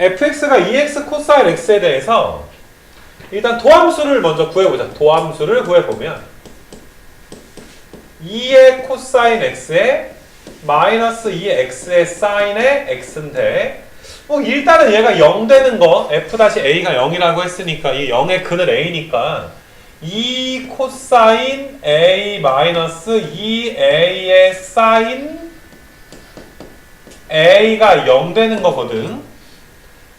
fx가 2x 코사인 x에 대해서 일단 도함수를 먼저 구해보자. 도함수를 구해보면 2의 코사인 x에 마이너스 2의 x의 사인의 x인데 뭐 일단은 얘가 0 되는 거 f-a가 0이라고 했으니까 이 0의 근을 a니까 2 코사인 a 마이너스 2a의 사인 a가 0 되는 거거든.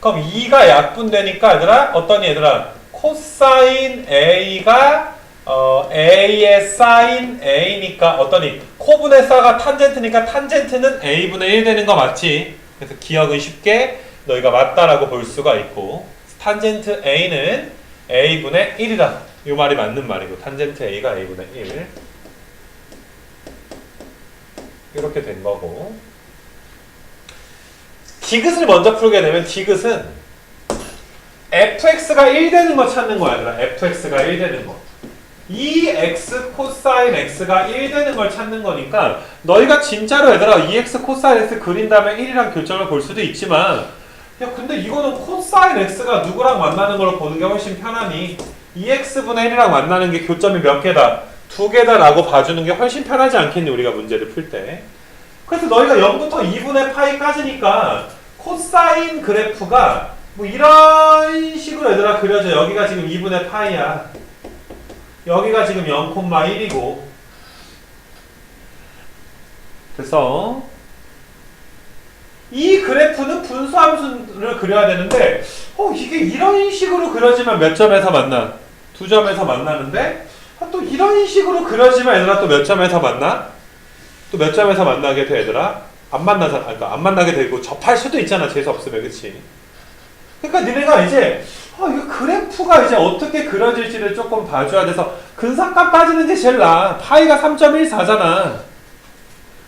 그럼 2가 약분되니까 얘들아 어떤 얘들아 코사인 a가 어, a의 사인 a니까 어떠니 코분의 사가 탄젠트니까 탄젠트는 a분의 1 되는 거 맞지? 그래서 기억은 쉽게 너희가 맞다라고 볼 수가 있고 탄젠트 a는 a분의 1이다. 이 말이 맞는 말이고 탄젠트 a가 a분의 1 이렇게 된 거고 디귿을 먼저 풀게 되면 디귿은 fx가 1 되는 거 찾는 거야 얘들아. fx가 1 되는 거. 2x 코사인 x가 1 되는 걸 찾는 거니까 너희가 진짜로 얘들아 2x 코사인 x 그린 다음에 1이랑 교점을 볼 수도 있지만 야 근데 이거는 코사인 x가 누구랑 만나는 걸 보는 게 훨씬 편하니? 2x분의 1이랑 만나는 게 교점이 몇 개다? 두 개다 라고 봐주는 게 훨씬 편하지 않겠니 우리가 문제를 풀 때? 그래서 너희가 0부터 2분의 파이까지니까 코사인 그래프가 뭐 이런 식으로 얘들아 그려져 여기가 지금 2분의 파이야 여기가 지금 0,1이고 그래서 이 그래프는 분수함수를 그려야 되는데 어 이게 이런 식으로 그려지면 몇 점에서 만나? 두 점에서 만나는데 아, 또 이런 식으로 그려지면 얘들아 또 몇 점에서 만나? 또 몇 점에서 만나게 돼 얘들아? 안 만나서 아, 그러니까 안 만나게 되고 접할 수도 있잖아 재수 없으면 그치? 그러니까 니네가 이제 아, 이거 그래프가 이제 어떻게 그려질지를 조금 봐줘야 돼서 근사값 빠지는 게 제일 나아. 파이가 3.14잖아.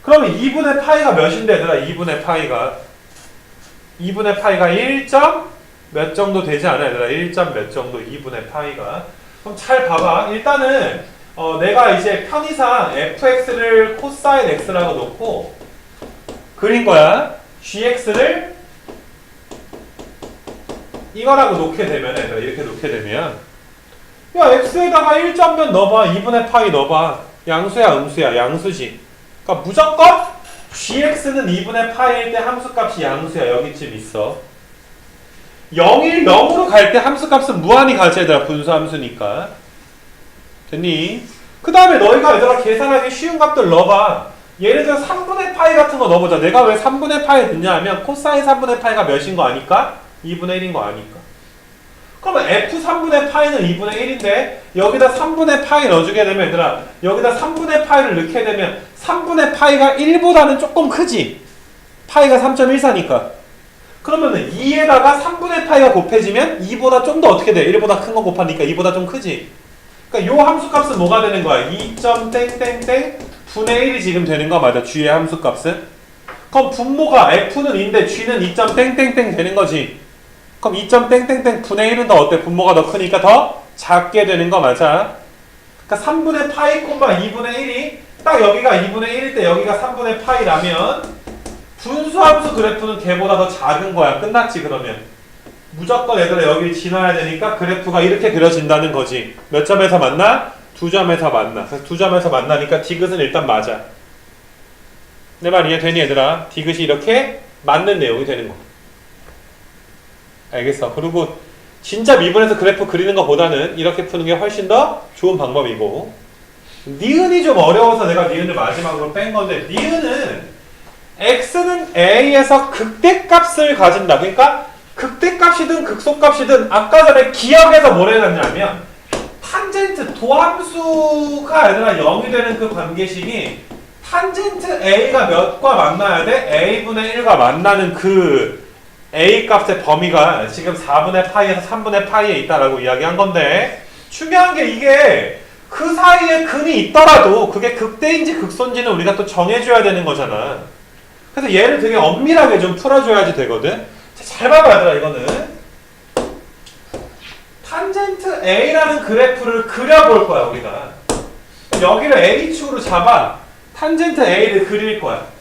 그러면 2분의 파이가 몇인데 얘들아? 2분의 파이가 2분의 파이가 1. 몇 정도 되지 않아 얘들아? 1. 몇 정도 2분의 파이가 그럼 잘 봐봐. 일단은 어, 내가 이제 편의상 fx를 코사인 x라고 놓고 그린 거야. gx를 이거라고 놓게 되면 이렇게 놓게 되면 야 x에다가 1점면 넣어봐. 2분의 파이 넣어봐. 양수야 음수야? 양수지. 그러니까 무조건 gx는 2분의 파이일 때 함수값이 양수야. 여기쯤 있어. 0일 0으로 갈 때 함수값은 무한히 가지 얘들아 분수함수니까. 됐니? 그 다음에 너희가 얘들아 계산하기 쉬운 값들 넣어봐 예를 들어 3분의 파이 같은 거 넣어보자 내가 왜 3분의 파이 넣냐 하면 코사인 3분의 파이가 몇인 거 아니까? 2분의 1인 거 아니까. 그러면 f 3분의 파이는 2분의 1인데 여기다 3분의 파이 넣어주게 되면 얘들아 여기다 3분의 파이를 넣게 되면 3분의 파이가 1보다는 조금 크지? 파이가 3.14니까. 그러면은 2에다가 3분의 파이가 곱해지면 2보다 좀 더 어떻게 돼? 1보다 큰거 곱하니까 2보다 좀 크지? 그러니까 요 함수 값은 뭐가 되는 거야? 2. 땡땡땡 분의 1이 지금 되는 거 맞아? g의 함수 값은? 그럼 분모가 f는 인데 g는 2. 땡땡땡 되는 거지. 그럼 2. 땡땡땡 분의 1은 더 어때? 분모가 더 크니까 더 작게 되는 거 맞아? 그러니까 3분의 파이 콤마 2분의 1이 딱 여기가 2분의 1일 때 여기가 3분의 파이라면 분수함수 그래프는 걔보다 더 작은 거야. 끝났지 그러면. 무조건 얘들아 여기 지나야 되니까 그래프가 이렇게 그려진다는 거지. 몇 점에서 만나? 두 점에서 만나. 그래서 두 점에서 만나니까 디귿은 일단 맞아. 내 말 이해되니 얘들아? 디귿이 이렇게 맞는 내용이 되는 거. 알겠어. 그리고 진짜 미분에서 그래프 그리는 것보다는 이렇게 푸는 게 훨씬 더 좋은 방법이고 니은이 좀 어려워서 내가 니은을 마지막으로 뺀 건데 니은은 x는 a에서 극대값을 가진다. 그러니까 극대값이든 극소값이든 아까 전에 기억에서 뭘 해놨냐면 탄젠트 도함수가 얘들아 0이 되는 그 관계식이 탄젠트 a가 몇과 만나야 돼? a분의 1과 만나는 그 a 값의 범위가 지금 4분의 파이에서 3분의 파이에 있다라고 이야기한 건데 중요한 게 이게 그 사이에 근이 있더라도 그게 극대인지 극소인지는 우리가 또 정해줘야 되는 거잖아. 그래서 얘를 되게 엄밀하게 좀 풀어줘야지 되거든. 자, 잘 봐봐 얘들아 이거는 탄젠트 a라는 그래프를 그려볼 거야 우리가. 여기를 a축으로 잡아 탄젠트 a를 그릴 거야.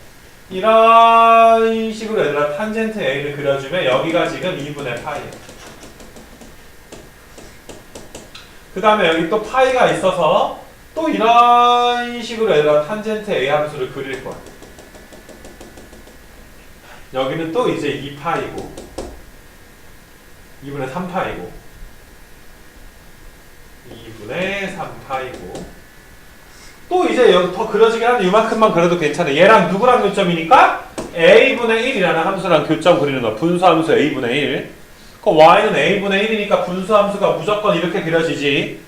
이런 식으로 얘들아 탄젠트 A를 그려주면 여기가 지금 2분의 파이야. 그 다음에 여기 또 파이가 있어서 또 이런 식으로 얘들아 탄젠트 A 함수를 그릴 거야. 여기는 또 이제 2파이고 2분의 3파이고 2분의 3파이고 또 이제 더 그려지긴 하는데 이만큼만 그려도 괜찮아. 얘랑 누구랑 교점이니까 a분의 1이라는 함수랑 교점 그리는 거야. 분수함수 a분의 1. 그 y는 a분의 1이니까 분수함수가 무조건 이렇게 그려지지.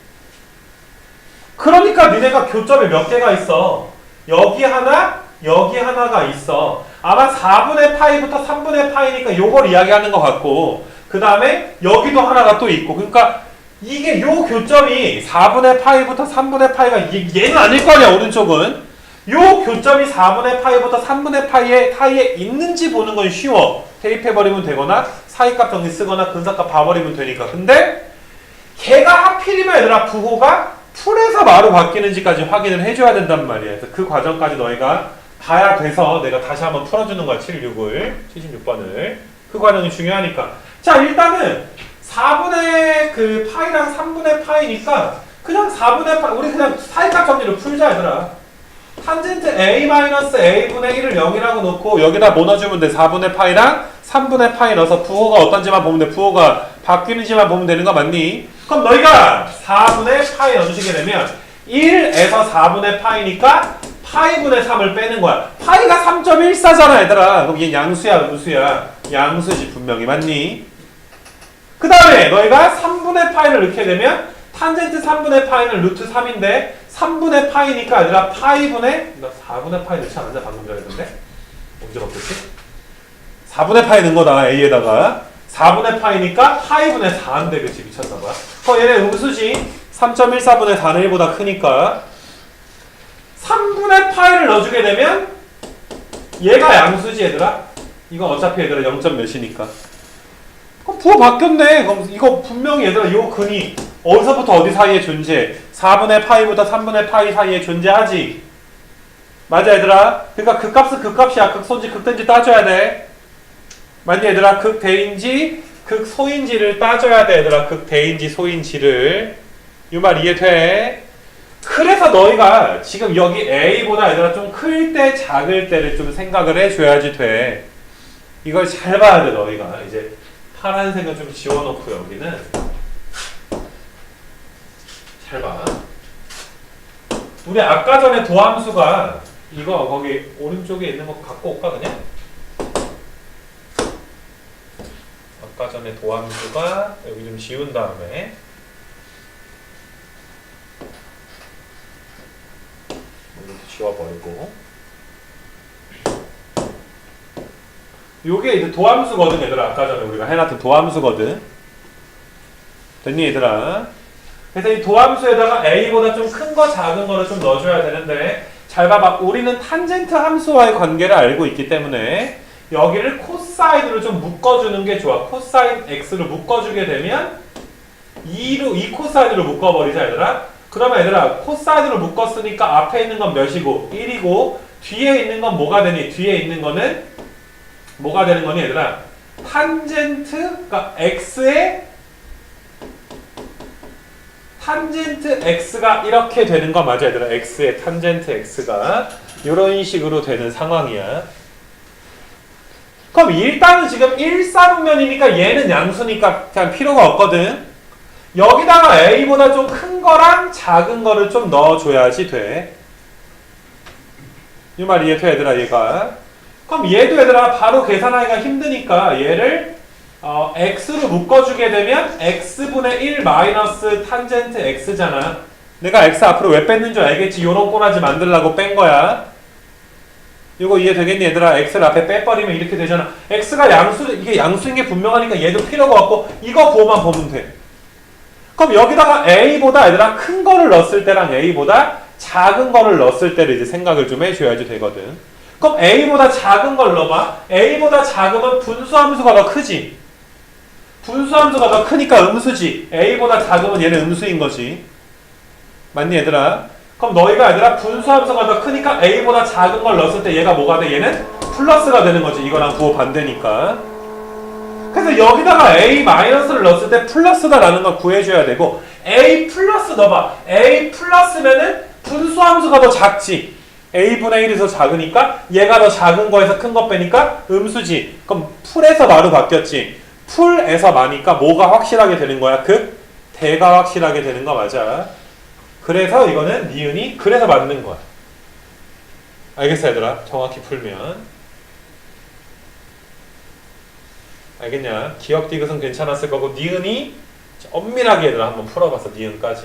그러니까 니네가 교점이 몇 개가 있어. 여기 하나, 여기 하나가 있어. 아마 4분의 파이부터 3분의 파이니까 요걸 이야기하는 것 같고 그 다음에 여기도 하나가 또 있고 그러니까 이게 요 교점이 4분의 파이부터 3분의 파이가 얘- 얘는 아닐 거 아니야 오른쪽은. 요 교점이 4분의 파이부터 3분의 파이에 사이에 있는지 보는 건 쉬워. 대입해버리면 되거나 사이값 정리 쓰거나 근사값 봐버리면 되니까. 근데 걔가 하필이면 얘들아 부호가 풀에서 마로 바뀌는지까지 확인을 해줘야 된단 말이야. 그래서 그 과정까지 너희가 봐야 돼서 내가 다시 한번 풀어주는 거야 76을 76번을. 그 과정이 중요하니까. 자 일단은 4분의 그 파이랑 3분의 파이니까 그냥 4분의 파이 우리 그냥 사이값 정리를 풀자 얘들아. 탄젠트 a-a분의 1을 0이라고 놓고 여기다 뭐 넣어주면 돼? 4분의 파이랑 3분의 파이 넣어서 부호가 어떤지만 보면 돼. 부호가 바뀌는지만 보면 되는 거 맞니? 그럼 너희가 4분의 파이 넣어주시게 되면 1에서 4분의 파이니까 파이분의 3을 빼는 거야. 파이가 3.14잖아 얘들아. 그럼 얘 양수야 음수야? 양수지 분명히. 맞니? 그 다음에 너희가 3분의 파이를 넣게 되면 탄젠트 3분의 파이는 루트 3인데 3분의 파이니까 아니라 파이분의 나 4분의 파이 넣지 않았냐 방금 전에 했는데 언제 바뀌었지? 4분의 파이 넣은 거다 A에다가 4분의 파이니까 파이분의 4인데 그치 미쳤나 봐 어 얘네 음수지 3.14분의 4는 1보다 크니까 3분의 파이를 넣어주게 되면 얘가 양수지 얘들아 이건 어차피 얘들아 0. 몇이니까 그럼 부호 바뀌었네. 그럼 이거 분명히 얘들아 요 근이 어디서부터 어디 사이에 존재? 4분의 파이부터 3분의 파이 사이에 존재하지. 맞아 얘들아. 그러니까 그 값은 그 값이야. 극소인지 극대인지 따져야 돼. 맞니 얘들아? 극대인지 극소인지를 따져야 돼 얘들아. 극대인지 소인지를. 이 말 이해돼? 그래서 너희가 지금 여기 A보다 얘들아 좀 클 때 작을 때를 좀 생각을 해줘야지 돼. 이걸 잘 봐야 돼 너희가 이제 파란색은 좀 지워놓고 여기는 잘 봐. 우리 아까 전에 도함수가 이거 거기 오른쪽에 있는 거 갖고 올까 그냥? 아까 전에 도함수가 여기 좀 지운 다음에 이렇게 지워버리고 요게 이제 도함수거든 얘들아. 아까 전에 우리가 해놨던 도함수거든. 됐니 얘들아? 그래서 이 도함수에다가 a보다 좀 큰 거 작은 거를 좀 넣어줘야 되는데 잘 봐봐. 우리는 탄젠트 함수와의 관계를 알고 있기 때문에 여기를 코사인으로 좀 묶어주는 게 좋아. 코사인 x로 묶어주게 되면 2로 2 코사인으로 묶어버리자 얘들아. 그러면 얘들아 코사인으로 묶었으니까 앞에 있는 건 몇이고? 1이고 뒤에 있는 건 뭐가 되니? 뒤에 있는 거는 뭐가 되는 거니? 얘들아? 탄젠트 그러니까 x의 탄젠트 x가 이렇게 되는 거 맞아 얘들아? x의 탄젠트 x가 이런 식으로 되는 상황이야. 그럼 일단은 지금 1사분면이니까 얘는 양수니까 그냥 필요가 없거든. 여기다가 a보다 좀 큰 거랑 작은 거를 좀 넣어줘야지 돼 이 말 이해돼 얘들아 얘가 그럼 얘도 얘들아 바로 계산하기가 힘드니까 얘를 어, x로 묶어주게 되면 x분의 1 마이너스 탄젠트 x잖아. 내가 x 앞으로 왜 뺐는 줄 알겠지? 요런 꼬라지 만들라고 뺀 거야. 이거 이해되겠니 얘들아? x를 앞에 빼버리면 이렇게 되잖아. x가 양수, 이게 양수인 게 분명하니까 얘도 필요가 없고 이거 보호만 보면 돼. 그럼 여기다가 a보다 얘들아 큰 거를 넣었을 때랑 a보다 작은 거를 넣었을 때를 이제 생각을 좀 해줘야지 되거든. 그럼 a보다 작은 걸 넣어봐. a보다 작으면 분수함수가 더 크지. 분수함수가 더 크니까 음수지. a보다 작으면 얘는 음수인 거지. 맞니 얘들아? 그럼 너희가 얘들아 분수함수가 더 크니까 a보다 작은 걸 넣었을 때 얘가 뭐가 돼? 얘는 플러스가 되는 거지. 이거랑 부호 반대니까. 그래서 여기다가 a 마이너스를 넣었을 때 플러스다라는 걸 구해줘야 되고 a 플러스 넣어봐. a 플러스면은 분수함수가 더 작지. A분의 1이 더 작으니까 얘가 더 작은 거에서 큰 거 빼니까 음수지. 그럼 풀에서 마로 바뀌었지. 풀에서 마니까 뭐가 확실하게 되는 거야? 그 대가 확실하게 되는 거 맞아. 그래서 이거는 니은이 그래서 맞는 거야. 알겠어 얘들아? 정확히 풀면. 알겠냐? 기억 디귿은 괜찮았을 거고 니은이 엄밀하게 얘들아 한번 풀어봤어 니은까지